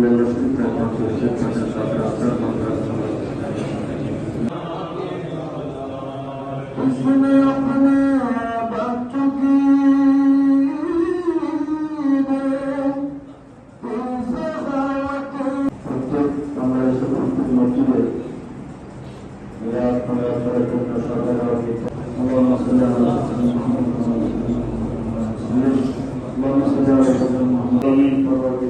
Memleketi performansı, performansı, Allah'ın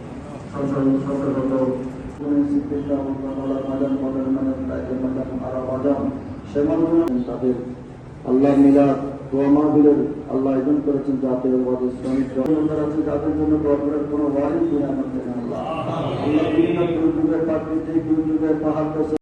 প্রসঙ্গত মানে তাদের আল্লাহ মিলা দোয়া মাহবিলের আল্লাহ আয়োজন করেছেন যাতে শ্রমিক আছে যাদের জন্য গর্বের কোনো ওয়ারিস দিন আমাদের আল্লাহ আল্লাহ বিভিন্ন দুর্যোগের প্রাকৃতিক দুর্যোগের পাহাড়